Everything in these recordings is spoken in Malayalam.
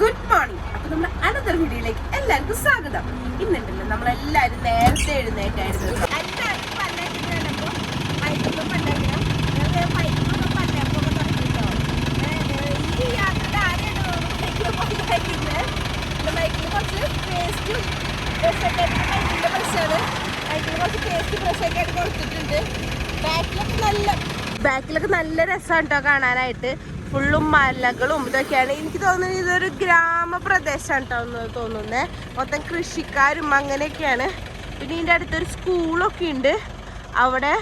ഗുഡ് മോർണിംഗ് അപ്പൊ നമ്മുടെ അനന്തർ വീഡിയോയിലേക്ക് എല്ലാവർക്കും സ്വാഗതം. ഇന്നുണ്ടല്ലോ നമ്മളെല്ലാവരും നേരത്തെ എഴുന്നേറ്റായിരുന്നു. ബാക്കിലൊക്കെ നല്ല ബാക്കിലൊക്കെ നല്ല രസമാണ് കേട്ടോ കാണാനായിട്ട്. ഫുള്ളും മലകളും ഇതൊക്കെയാണ്. എനിക്ക് തോന്നുന്നത് ഇതൊരു ഗ്രാമപ്രദേശമാണ് കേട്ടോ തോന്നുന്നത് മൊത്തം കൃഷിക്കാരും അങ്ങനെയൊക്കെയാണ്. പിന്നെ ഇതിന്റെ അടുത്തൊരു സ്കൂളൊക്കെ ഉണ്ട്. അവിടെ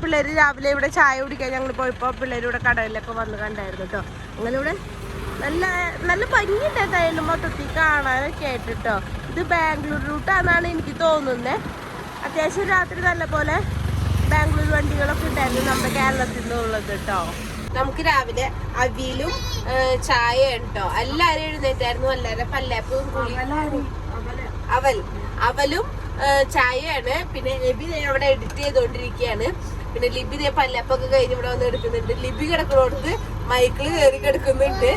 പിള്ളേർ രാവിലെ ഇവിടെ ചായ കുടിക്കാൻ ഞങ്ങൾ പോയപ്പോൾ പിള്ളേർ ഇവിടെ കടയിലൊക്കെ വന്ന് കണ്ടായിരുന്നു കേട്ടോ അങ്ങനെ ഇവിടെ നല്ല നല്ല ഭംഗിയുണ്ട് മൊത്തത്തിൽ കാണാനൊക്കെ ആയിട്ട് കേട്ടോ ഇത് ബാംഗ്ലൂർ റൂട്ടാണെന്നാണ് എനിക്ക് തോന്നുന്നത് അത്യാവശ്യം രാത്രി നല്ല പോലെ ബാംഗ്ലൂർ വണ്ടികളൊക്കെ ഉണ്ടായിരുന്നു നമ്മുടെ കേരളത്തിൽ നിന്നുള്ളത് കേട്ടോ നമുക്ക് രാവിലെ അവിയലും ചായ ഉണ്ടോ എല്ലാരും എഴുന്നേറ്റായിരുന്നു. അല്ലാതെ പല്ലാപ്പും അവൽ. അവലും ചായയാണ്. പിന്നെ ലിബി അവിടെ എഡിറ്റ് ചെയ്തോണ്ടിരിക്കുകയാണ് പിന്നെ ലിബി ദേ പല്ലപ്പൊക്കെ കഴിഞ്ഞ് ഇവിടെ വന്ന് എടുക്കുന്നുണ്ട്. ലിബി കിടക്കണോടത്ത് മൈക്കിൾ കയറി കിടക്കുന്നുണ്ട്.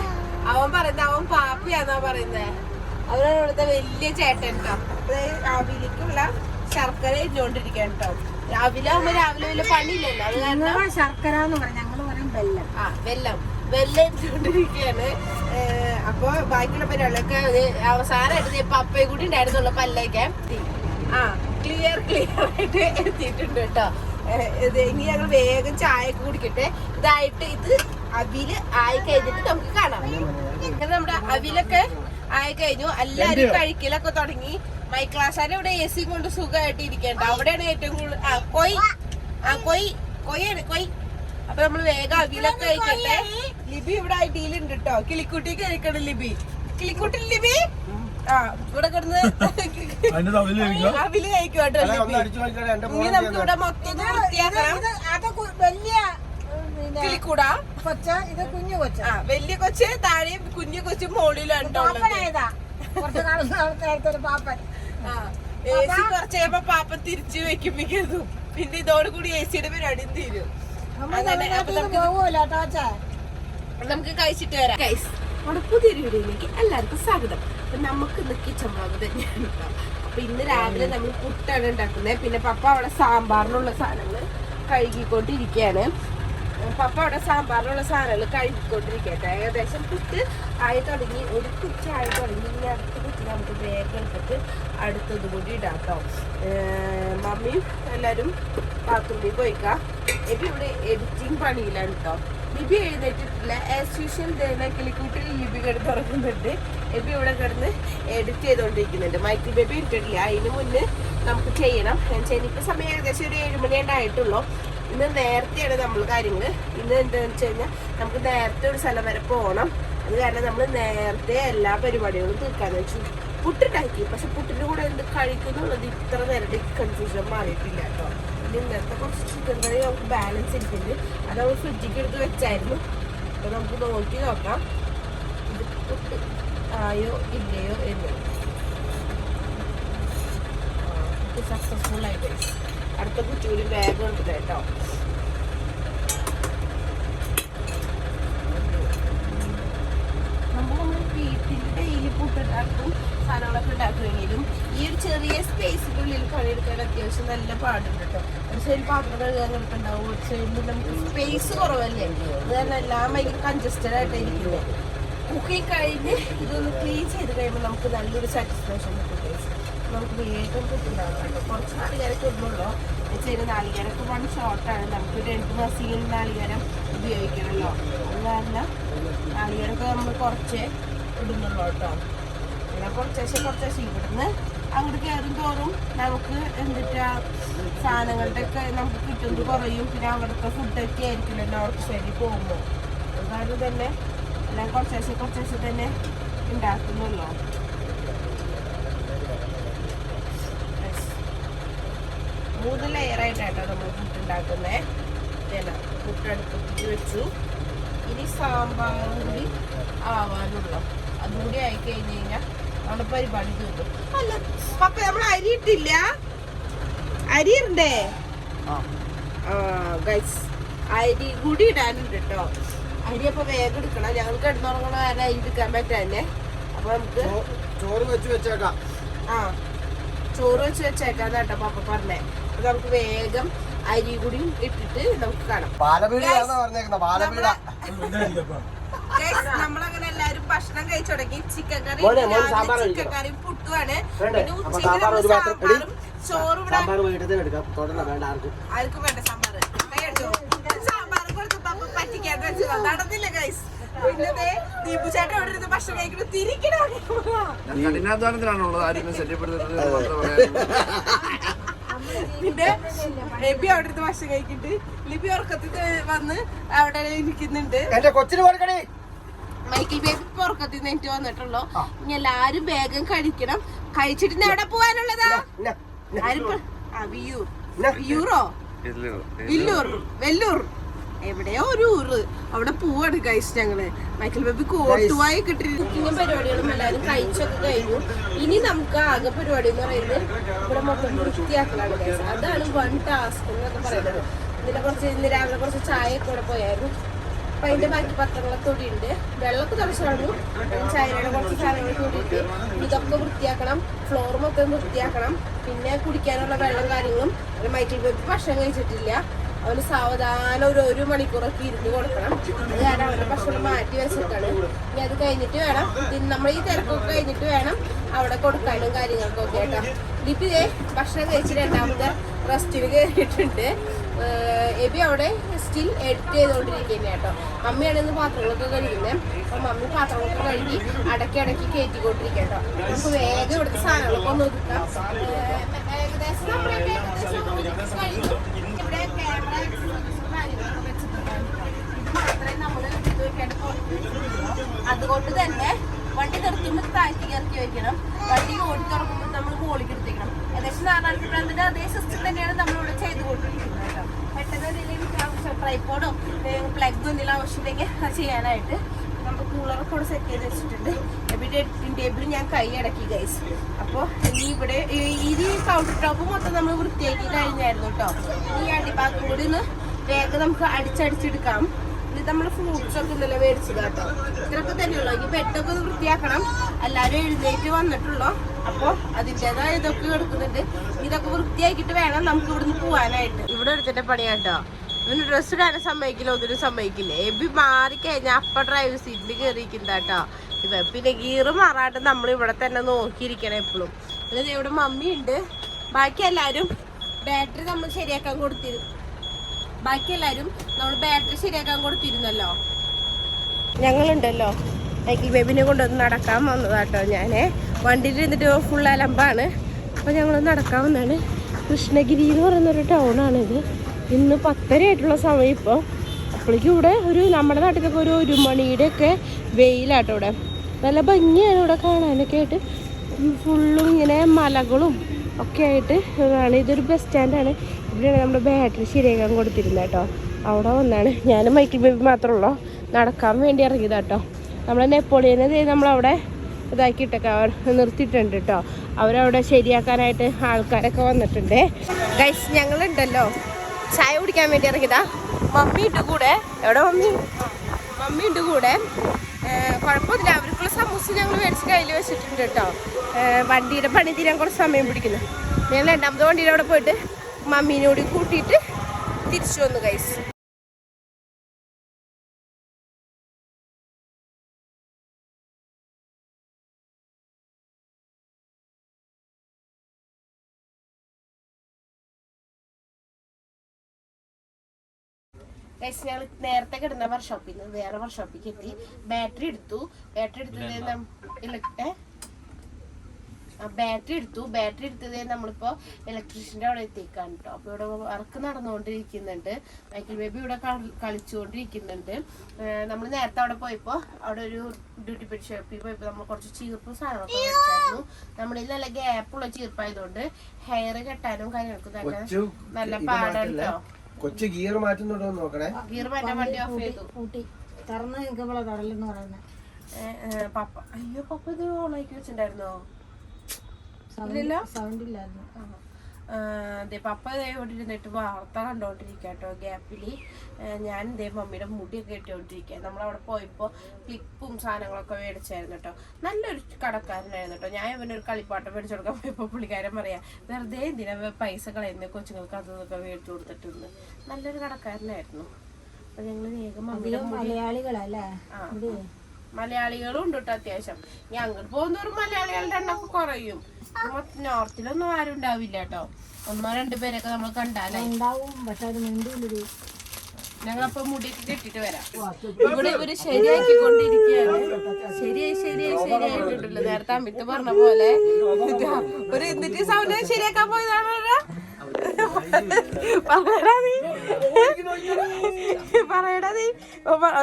അവൻ പറയുന്നത് അവൻ പാപ്പിയാന്നാ പറയുന്നത് അവനാണ് ഇവിടുത്തെ വലിയ ചേട്ടൻ കേട്ടോ രാവിലേക്കുള്ള ശർക്കര ഇട്ടുകൊണ്ടിരിക്കാൻ കേട്ടോ രാവിലെ ആവുമ്പോ രാവിലെ വലിയ പണിയില്ലല്ലോ. അത് കാരണം ശർക്കര എന്ന് പറയും വെല്ലം. ആ വെല്ലം. വെല്ലം ഇട്ടുകൊണ്ടിരിക്കുകയാണ് അപ്പൊ ബാക്കിയുള്ള പരിപാടികളൊക്കെ ഒരു അവസാനമായിട്ട് ഇപ്പൊ അപ്പയും കൂടി ഉണ്ടായിരുന്നുള്ള പല്ലൊക്കെ ആ ക്ലിയർ ക്ലിയർ ആയിട്ട് എത്തിയിട്ടുണ്ട് കേട്ടോ. ഇത് ഇനി ഞങ്ങൾ വേഗം ചായ കുടിക്കട്ടെ. ഇതായിട്ട് ഇത് അവിൽ ആയി കഴിഞ്ഞിട്ട് നമുക്ക് കാണാം. നമ്മുടെ അവിലൊക്കെ ആയി കഴിഞ്ഞു. എല്ലാരും കഴിക്കലൊക്കെ തുടങ്ങി. മൈക്ലാസാരെ ഇവിടെ എ സി കൊണ്ട് സുഖമായിട്ട് ഇരിക്കണ്ട അവിടെയാണ് ഏറ്റവും കൂടുതൽ ആ കൊയ്. ആ കൊയ്. കൊയ്യാണ് കൊയ്. അപ്പൊ നമ്മൾ വേഗം അവിലൊക്കെ കഴിക്കട്ടെ ലിബി ഇവിടെ ഐഡിയിലുണ്ട് കേട്ടോ കിളിക്കുട്ടി കഴിക്കണം ലിബി. കിളിക്കുട്ടി ലിബി? ആ ഇവിടെ കിടന്ന് അവിൽ കഴിക്കും കേട്ടോ ലിബി. ഇനി നമുക്ക് ഇവിടെ മൊത്തം വൃത്തിയാക്കണം വലിയ കിളിക്കൂടാ? കൊച്ച ഇത് കുഞ്ഞു കൊച്ച. ആ വലിയ കൊച്ച് താഴെയും കുഞ്ഞു കൊച്ചും മുകളിലാണ് കേട്ടോ പാപ്പൻ ആ എ സി കുറച്ച് കഴിയുമ്പോ പാപ്പ തിരിച്ചു വെക്കുമ്പോഴേക്കും പിന്നെ ഇതോടുകൂടി എ സിയുടെ പരിപാടിയും തീരും. നമുക്ക് കഴിച്ചിട്ട് വരാം. ഗൈസ് നമ്മുടെ പുതിയൊരു വീഡിയോയിലേക്ക് എല്ലാവർക്കും സ്വാഗതം. അപ്പൊ നമുക്ക് ഇന്ന് കിച്ചൺ വ്ളോഗ് തന്നെയാണ് അപ്പൊ ഇന്ന് രാവിലെ നമ്മൾ പുട്ടാണ് ഉണ്ടാക്കുന്നത്. പിന്നെ പപ്പ അവിടെ സാമ്പാറിനുള്ള സാധനങ്ങൾ കഴുകിക്കൊണ്ടിരിക്കുകയാണ്. പപ്പ അവിടെ സാമ്പാറിനുള്ള സാധനങ്ങൾ കഴുകിക്കൊണ്ടിരിക്കട്ടെ. ഏകദേശം കുത്ത് ആയി തുടങ്ങി. ഒരു കുച്ചായി തുടങ്ങി. ഇനി അടുത്ത കുച്ചി നമുക്ക് വേഗം എടുത്തിട്ട് അടുത്തത് കൂടി ഇടാം കേട്ടോ മമ്മിയും എല്ലാവരും ബാത്റൂമിൽ പോയിക്കാം. എബി ഇവിടെ എഡിറ്റിംഗ് പണിയിലാണ് കേട്ടോ ലിബി എഴുന്നേറ്റിട്ടില്ല. ആസ് യൂഷ്വൽ കിളിക്കൂട്ടിൽ ലിബി കിടന്ന് ഉറങ്ങുന്നുണ്ട്. എബി ഇവിടെ കിടന്ന് എഡിറ്റ് ചെയ്തുകൊണ്ടിരിക്കുന്നുണ്ട് മൈക്കിൾ ബേബി ഇട്ടിട്ടില്ല. അതിന് മുന്നേ നമുക്ക് ചെയ്യണം. ഞാൻ ഇനിയിപ്പോൾ സമയം ഏകദേശം ഒരു ഏഴ് മണി ആയിട്ടുള്ളൂ ഇന്ന് നേരത്തെയാണ് നമ്മൾ കാര്യങ്ങൾ ഇന്ന് എന്താണെന്ന് വെച്ച് കഴിഞ്ഞാൽ നമുക്ക് നേരത്തെ ഒരു സ്ഥലം വരെ പോകണം അത് കാരണം നമ്മൾ നേരത്തെ എല്ലാ പരിപാടികളും തീർക്കാന്ന് വെച്ചു. പുട്ടുണ്ടാക്കി. പക്ഷെ പുട്ടിന്റെ കൂടെ എന്ത് കഴിക്കുന്നുള്ളത് ഇത്ര നേരത്തെ കൺഫ്യൂഷൻ മാറിയിട്ടില്ല കേട്ടോ. പിന്നെ ഇന്നത്തെ കുറച്ച് ചിക്കൻ കറി നമുക്ക് ബാലൻസ് ഇരിക്കുന്നുണ്ട് അത് നമ്മൾ ഫ്രിഡ്ജിക്ക് എടുത്ത് വെച്ചായിരുന്നു. അപ്പോൾ നമുക്ക് നോക്കി നോക്കാം. ഇത് പുട്ട് ആയോ ഇല്ലയോ എന്ന്. സക്സസ്ഫുൾ ആയിട്ട് അടുത്ത കുച്ചൂരി ബാഗ് ഉണ്ട് കേട്ടോ. നമ്മൾ ഉണ്ടാക്കുമെങ്കിലും ഈ ഒരു ചെറിയ സ്പേസിനുള്ളിൽ പണിയെടുക്കാൻ അത്യാവശ്യം നല്ല പാടുണ്ട് കേട്ടോ. ഒരു സൈഡ് പാത്രം ഒരു സൈഡിൽ നമുക്ക് സ്പേസ് കുറവല്ലേ? അത് കാരണം എല്ലാം ഭയങ്കര കൺജസ്റ്റഡ് ആയിട്ട് ഇരിക്കുന്നത് കുക്കിംഗ് കഴിഞ്ഞ് ഇതൊന്ന് ക്ലീൻ ചെയ്ത് കഴിയുമ്പോൾ നമുക്ക് നല്ലൊരു സാറ്റിസ്ഫാക്ഷൻ കിട്ടും. നമുക്ക് വേഗം കിട്ടുന്നതാണ് കേട്ടോ കുറച്ച് നാളികേരൊക്കെ ഇടുന്നുള്ളൂ. ചെറിയ നാളികേരൊക്കെ വൺ ഷോർട്ടാണ് നമുക്ക് രണ്ട് മാസീൽ നാളികേരം ഉപയോഗിക്കണമല്ലോ അത് കാരണം നാളികേരൊക്കെ നമ്മൾ കുറച്ചേ ഇടുന്നുള്ളൂ കേട്ടോ. പിന്നെ കുറച്ചേശം കുറച്ചേശം ഇവിടുന്ന് അങ്ങോട്ട് കയറും തോറും നമുക്ക് എന്തിട്ടാ സാധനങ്ങളുടെ ഒക്കെ നമുക്ക് കിട്ടുന്നത് കുറയും. പിന്നെ അവിടുത്തെ ഫുഡൊക്കെ ആയിരിക്കുമല്ലോ അവർക്ക് ശരി പോകുമ്പോൾ അതുകാരണം തന്നെ എല്ലാം കുറച്ചേശം കുറച്ചേശം തന്നെ ഉണ്ടാക്കുന്നുള്ളൂ. മൂന്ന് ലെയറായിട്ടാട്ടോ നമ്മൾ പുട്ട് ഉണ്ടാക്കുന്നത് ഇതല്ല പുട്ട് അടുപ്പത്തിൽ വെച്ചു. ഇനി സാമ്പാറും കൂടി ആവാനുള്ള. അതുകൂടി ആയി കഴിഞ്ഞ് കഴിഞ്ഞാൽ നമ്മുടെ പരിപാടി തീർന്നു അല്ല അപ്പൊ നമ്മൾ അരി ഇട്ടില്ല? അരി ഉണ്ടേ ഗൈസ് അരി കൂടി ഇടാനുണ്ട് കേട്ടോ. അരി അപ്പൊ വേഗം എടുക്കണം. ഞങ്ങൾക്ക് കിടന്നുറങ്ങണ കാരണം അരി എടുക്കാൻ പറ്റാന്നെ അപ്പൊ നമുക്ക് ചോറ് വെച്ച് വെച്ചേക്കാം. ആ ചോറ് വെച്ച് വെച്ചേക്കാം കേട്ടോ പപ്പ പറഞ്ഞേ. നമുക്ക് വേഗം അരി കൂടി ഇട്ടിട്ട് നമുക്ക് കാണാം. നമ്മളങ്ങനെ എല്ലാരും ഭക്ഷണം കഴിച്ചു തുടങ്ങി. ചിക്കൻ കറി ചിക്കൻ കറി പുട്ടുവാണ്? പിന്നെ ഉച്ചയ്ക്ക്. സാമ്പാറും ചോറും ആർക്കും. വേണ്ട സാമ്പാർ. സാമ്പാർ കൊടുത്തപ്പോ പറ്റിക്കാന്ന് പറ്റിക്കാണ്ട് നടന്നില്ല ഗൈസ് കഠിനാധ്വാനത്തിലാണുള്ളത്. ആരും ശല്യപ്പെടുത്തുന്നത്. പിന്നെ ലിബി അവിടെ ഇരുന്ന് ഭക്ഷണം കഴിക്കിട്ട് ലിബി ഉറക്കത്തിൽ വന്ന് അവിടെ ഇരിക്കുന്നുണ്ട്. എന്റെ കൊച്ചിന് കൊടുക്കണേ മൈക്കിൾ ബേബി ഇപ്പൊ ഉറക്കത്തിൽ നിന്ന് എനിക്ക് വന്നിട്ടുള്ളൂ. ഇനി എല്ലാരും വേഗം കഴിക്കണം. കഴിച്ചിട്ട് എവിടെ പോവാനുള്ളതാ. ആരും വിയൂർ വിയൂറോ വില്ലൂർ. വെല്ലൂർ. എവിടെയോ ഒരു ഊറ്? അവിടെ പൂവാണ് കഴിച്ചു ഞങ്ങൾ. മൈക്കിൾ ബേബി കോട്ടുവായി കിട്ടി കുക്കിങ്ങും പരിപാടികളും എല്ലാവരും കഴിച്ചൊക്കെ കഴിഞ്ഞു. ഇനി നമുക്ക് ആകെ പരിപാടി എന്ന് പറയുന്നത് ഇവിടെ മൊത്തം വൃത്തിയാക്കലാണ്. അതാണ് വൺ ടാസ്ക് എന്നൊക്കെ പറയുന്നത്. ഇതിനെ കുറച്ച് ഇന്ന് രാവിലെ കുറച്ച് ചായ ഒക്കെ ഇവിടെ പോയായിരുന്നു. അപ്പൊ അതിന്റെ ബാക്കി പത്രങ്ങളൊക്കെ കൂടി ഉണ്ട്. വെള്ളമൊക്കെ തിളച്ചു കളഞ്ഞു ചായയുടെ കുറച്ച് സാധനങ്ങൾ കൂടിയിട്ട് ഇതൊക്കെ വൃത്തിയാക്കണം. ഫ്ലോർ മൊത്തം വൃത്തിയാക്കണം. പിന്നെ കുടിക്കാനുള്ള വെള്ളം കാര്യങ്ങളും. മൈക്കിൾ ബേബി ഭക്ഷണം കഴിച്ചിട്ടില്ല. അവന് സാവധാനം ഒരു ഒരു മണിക്കൂറൊക്കെ ഇരുന്ന് കൊടുക്കണം. അത് കാരണം അവരുടെ ഭക്ഷണം മാറ്റി വെച്ചിട്ടാണ്. ഇനി അത് കഴിഞ്ഞിട്ട് വേണം. നമ്മൾ ഈ തിരക്കൊക്കെ കഴിഞ്ഞിട്ട് വേണം അവിടെ കൊടുക്കാനും കാര്യങ്ങൾക്കൊക്കെ കേട്ടോ ലിപി ഇതേ ഭക്ഷണം കഴിച്ച് രണ്ടാമത്തെ റെസ്റ്റിന് കയറിയിട്ടുണ്ട് എബി അവിടെ സ്റ്റിൽ എഡിറ്റ് ചെയ്തുകൊണ്ടിരിക്കുന്നത് കേട്ടോ. മമ്മിയാണ് ഇന്ന് പാത്രങ്ങളൊക്കെ കഴുകുന്നത് അപ്പം മമ്മി പാത്രങ്ങളൊക്കെ കഴുകി അടക്കി അടക്കി കയറ്റിക്കൊണ്ടിരിക്കുക നമുക്ക് വേഗം ഇവിടുത്തെ സാധനങ്ങളൊക്കെ ഒന്ന് ഒതുക്കാം. ഏകദേശം നമ്മളൊക്കെ ഏകദേശം ഒതുക്കി കഴിഞ്ഞു ഇവിടെ ക്യാമറ കാര്യങ്ങളൊക്കെ വെച്ചിട്ടുണ്ടായിരുന്നു ഇത് മാത്രമേ നമ്മൾ ഇത് വെക്കേണ്ട അതുകൊണ്ട് തന്നെ വണ്ടി നിർത്തുമ്പോൾ താഴ്ത്തി ഇറക്കി വെക്കണം വണ്ടി ഓടി തുറക്കുമ്പോൾ നമ്മൾ മുകളിൽ എടുത്തിക്കണം ഏകദേശം നാലായിരത്തി പ്രാന്തിന്റെ അതേ സിസ്റ്റം തന്നെയാണ് നമ്മളിവിടെ ചെയ്തുകൊണ്ടിരിക്കുന്നത് കേട്ടോ. പെട്ടെന്ന് എന്തെങ്കിലും ആവശ്യം ട്രൈപ്പോഡോ പ്ലഗ് എന്തെങ്കിലും ആവശ്യമുണ്ടെങ്കിൽ അത് ചെയ്യാനായിട്ട് നമ്മൾ കൂളറൊക്കെ ഇവിടെ സെറ്റ് ചെയ്ത് വെച്ചിട്ടുണ്ട്. എവിടെ എഡിറ്റിംഗ് ടേബിൾ ഞാൻ കൈ അടക്കി ഗൈസ് അപ്പോൾ ഇനി ഇവിടെ ഈ- കൗണ്ടർ ടോപ്പ് മൊത്തം നമ്മൾ വൃത്തിയാക്കി കഴിഞ്ഞായിരുന്നു കേട്ടോ. ഈ അടിഭാഗം കൂടി ഒന്ന് വേഗം നമുക്ക് അടിച്ചടിച്ചെടുക്കാം. നമ്മൾ ഫ്രൂട്ട്സ് ഒക്കെ ഇന്നലെ മേടിച്ചത് കേട്ടോ. ഇത്രയൊക്കെ തന്നെയുള്ളൂ. ഇനി ബെഡൊക്കെ ഒന്ന് വൃത്തിയാക്കണം. എല്ലാവരും എഴുന്നേറ്റ് വന്നിട്ടുള്ളൂ? അപ്പോൾ അതിന്റെതായ ഇതൊക്കെ കിടക്കുന്നുണ്ട്. ഇതൊക്കെ വൃത്തിയാക്കിയിട്ട് വേണം നമുക്ക് ഇവിടുന്ന് പോകാനായിട്ട് ഇവിടെ എടുത്തിട്ട് പണിയാട്ടോ ഇവന് ഡ്രസ്സ് ഇടാനും സമ്മതിക്കില്ല ഒന്നിനും സമ്മതിക്കില്ല. എബി മാറി കഴിഞ്ഞാൽ അപ്പ ഡ്രൈവർ സീറ്റിൽ കയറിയിരിക്കുന്ന കേട്ടോ. ഇവ പിന്നെ ഗീറ് മാറാണ്ട് നമ്മൾ ഇവിടെ തന്നെ നോക്കിയിരിക്കണം എപ്പോഴും ഇവിടെ മമ്മി ഉണ്ട് ബാക്കി എല്ലാവരും ബാറ്ററി നമ്മൾ ശരിയാക്കാൻ കൊടുത്തിരുന്നു. ബാക്കി എല്ലാവരും നമ്മൾ ബാറ്ററി ശരിയാക്കാൻ കൊടുത്തിരുന്നല്ലോ ഞങ്ങളുണ്ടല്ലോ. എനിക്ക് വെബിനെ കൊണ്ടൊന്ന് നടക്കാൻ വന്നതാട്ടോ ഞാൻ വണ്ടിയിൽ ഇരുന്നിട്ട് ഫുൾ അലമ്പാണ്. അപ്പോൾ ഞങ്ങൾ നടക്കാൻ വന്നാണ്. കൃഷ്ണഗിരി എന്ന് പറയുന്നൊരു ടൗണാണിത് ഇന്ന് പത്തര ആയിട്ടുള്ള സമയം ഇപ്പോൾ അപ്പോഴേക്കും ഇവിടെ ഒരു നമ്മുടെ നാട്ടിലൊക്കെ ഒരു ഒരു മണിയുടെയൊക്കെ വെയിലാട്ടോ ഇവിടെ. നല്ല ഭംഗിയാണ് ഇവിടെ കാണാനൊക്കെ ആയിട്ട്. ഫുള്ളും ഇങ്ങനെ മലകളും ഒക്കെ ആയിട്ട് ഇതൊരു ബസ് സ്റ്റാൻഡാണ് ഇവിടെയാണ് നമ്മുടെ ബാറ്ററി ശരിയാക്കാൻ കൊടുത്തിരുന്നത് കേട്ടോ. അവിടെ വന്നാണ്. ഞാനും മൈക്കിൾ ബേബി മാത്രമുള്ളൂ. നടക്കാൻ വേണ്ടി ഇറങ്ങിയതാ കേട്ടോ. നമ്മളെ നെപ്പോളിയനെ നമ്മളവിടെ ഇതാക്കിയിട്ടൊക്കെ അവർ നിർത്തിയിട്ടുണ്ട് കേട്ടോ. അവരവിടെ ശരിയാക്കാനായിട്ട് ആൾക്കാരൊക്കെ വന്നിട്ടുണ്ട്. ഗൈസ് ഞങ്ങളുണ്ടല്ലോ. ചായ കുടിക്കാൻ വേണ്ടി ഇറങ്ങിയതാ. മമ്മി ഇട്ട് കൂടെ. എവിടെ മമ്മി? മമ്മി ഇട്ട് കൂടെ. കുഴപ്പമില്ല അവർക്കുള്ള സമൂസ ഞങ്ങൾ മേടിച്ച് കയ്യിൽ വെച്ചിട്ടുണ്ട് കേട്ടോ. വണ്ടിയുടെ പണി തീരാൻ കുറച്ച് സമയം പിടിക്കുന്നു. ഞങ്ങൾ രണ്ടാമത്തെ വണ്ടിയുടെ അവിടെ പോയിട്ട് മമ്മീനോട് കൂട്ടിയിട്ട് തിരിച്ചു വന്നു ഗൈസ് ഗൈസ് ഞങ്ങൾ നേരത്തെ കിടന്ന വർക്ക്ഷോപ്പിൽ നിന്ന് വേറെ വർക്ക്ഷോപ്പിൽ എത്തി. ബാറ്ററി എടുത്തു. ബാറ്ററി എടുത്തത് ബാറ്ററി എടുത്തു. ബാറ്ററി എടുത്തത് നമ്മളിപ്പോ ഇലക്ട്രീഷ്യന്റെ അവിടെ എത്തിക്കാണ് കേട്ടോ അപ്പൊ ഇവിടെ വർക്ക് നടന്നുകൊണ്ടിരിക്കുന്നുണ്ട്. മൈക്കിൾ ബേബി ഇവിടെ കളി- കളിച്ചുകൊണ്ടിരിക്കുന്നുണ്ട്. നമ്മൾ നേരത്തെ അവിടെ പോയപ്പോ അവിടെ ഒരു ഡ്യൂട്ടി പെഡ് ഷോപ്പിൽ പോയപ്പോ നമ്മൾ കുറച്ച് ചീർപ്പും സാധനങ്ങളൊക്കെ മേടിച്ചായിരുന്നു. നമ്മളിൽ നല്ല ഗ്യാപ്പുള്ള ചീർപ്പായതുകൊണ്ട് ഹെയർ കെട്ടാനും കാര്യങ്ങൾക്കും തന്നെ നല്ല പാടാണ്. കേട്ടോ കൊച്ചു ഗിയർ മാറ്റുന്നുണ്ടോ നോക്കണേ. ഗിയർ മാറ്റാൻ വണ്ടി ഓഫ് ചെയ്തു കൂട്ടി. തുറന്ന് നിൽക്കുമ്പോഴാണ് തുടലെന്ന് പറയുന്നത് പപ്പ അയ്യോ പപ്പ ഇത് ഓണാക്കി വെച്ചിട്ടുണ്ടായിരുന്നോ? സൗണ്ട് ഇല്ലായിരുന്നു. അതെ പപ്പ ദേ ഇവിടെ ഇരുന്നിട്ട് വാർത്ത കണ്ടോണ്ടിരിക്കട്ടോ കേട്ടോ ഗ്യാപ്പിൽ ഞാൻ ദേ മമ്മിയുടെ മുടിയൊക്കെ ഇട്ടുകൊണ്ടിരിക്കുക നമ്മളവിടെ പോയപ്പോൾ ക്ലിപ്പും സാധനങ്ങളൊക്കെ മേടിച്ചായിരുന്നു കേട്ടോ നല്ലൊരു കടക്കാരനായിരുന്നു കേട്ടോ ഞാൻ ഇവനൊരു കളിപ്പാട്ടം മേടിച്ചു കൊടുക്കാൻ പോയപ്പോൾ പുള്ളിക്കാരൻ പറയാം വെറുതെ എന്തിനാ പൈസ കളയുന്ന കൊച്ചുങ്ങൾക്ക് അതൊക്കെ മേടിച്ചു കൊടുത്തിട്ടുണ്ട് നല്ലൊരു കടക്കാരനായിരുന്നു. അപ്പൊ ഞങ്ങൾ വേഗം മലയാളികളല്ലേ? ആ. മലയാളികളും ഉണ്ട് കേട്ടോ അത്യാവശ്യം. ഞാൻ അങ്ങോട്ട് മലയാളികളുടെ എണ്ണമൊക്കെ കുറയും. നോർത്തിലൊന്നും ആരും ഉണ്ടാവില്ല കേട്ടോ ഒന്നോ രണ്ടു പേരൊക്കെ നമ്മൾ കണ്ടാലേ. ഞങ്ങളപ്പോ മുടിയൊക്കെ കെട്ടിട്ട് വരാം. ഇവിടെ ഇവർ ശരിയാക്കി കൊണ്ടിരിക്കുകയാണ് ശരിയായി ശരിയായി ശരിയായിട്ടുണ്ടല്ലോ നേരത്തെ അമിത്ത് പറഞ്ഞ പോലെ. ഒരു എന്നിട്ട് സൗന്ദര്യം ശരിയാക്കാൻ പോയതാണ് നീ. പറയടാ നീ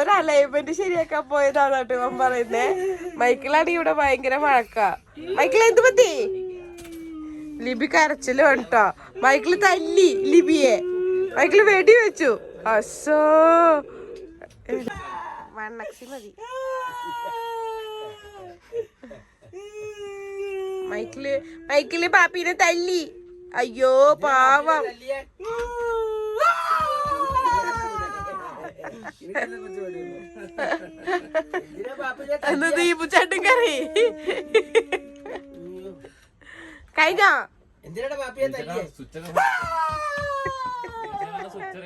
ഒരു അലൈൻമെന്റ് ശരിയാക്കാൻ പോയതാണ് കേട്ടോ ഇവൻ പറയുന്നേ? മൈക്കിളാണ് ഇവിടെ ഭയങ്കര മഴക്ക മൈക്കിൾ എന്ത് പറ്റി? ലിബി കരച്ചിൽ കേട്ടോ മൈക്കിൾ തല്ലി ലിബിയെ. മൈക്കിൾ വെടി വെച്ചു. അസോ മണ്ണക്സി മതി. മൈക്കിൾ മൈക്കിൾ പാപ്പിനെ തല്ലി. അയ്യോ പാവം. എന്ന് ദീപുചാട്ടും കറി? കഴിഞ്ഞോ? എന്തിനാ പാപ്പിയെ തല്ലിയേ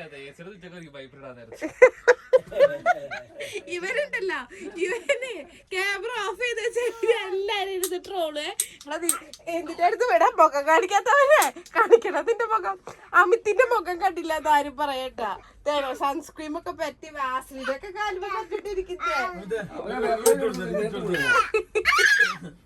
ഇവരുണ്ടല്ലോ ഇവന് ക്യാമറ ഓഫ് ചെയ്ത് എല്ലാരും ഇരുന്ന് ട്രോൾ എന്റെ അടുത്ത് വിടാം? മുഖം കാണിക്കാത്തവരെ കാണിക്കണതിന്റെ മുഖം. അമിത്തിന്റെ മുഖം കണ്ടില്ല എന്ന് ആരും പറയട്ടാ. തേനോ സൺസ്ക്രീം ഒക്കെ പറ്റി വാസലിനൊക്കെ കാലുമ്പോ കണ്ടിട്ടിരിക്കുന്നേ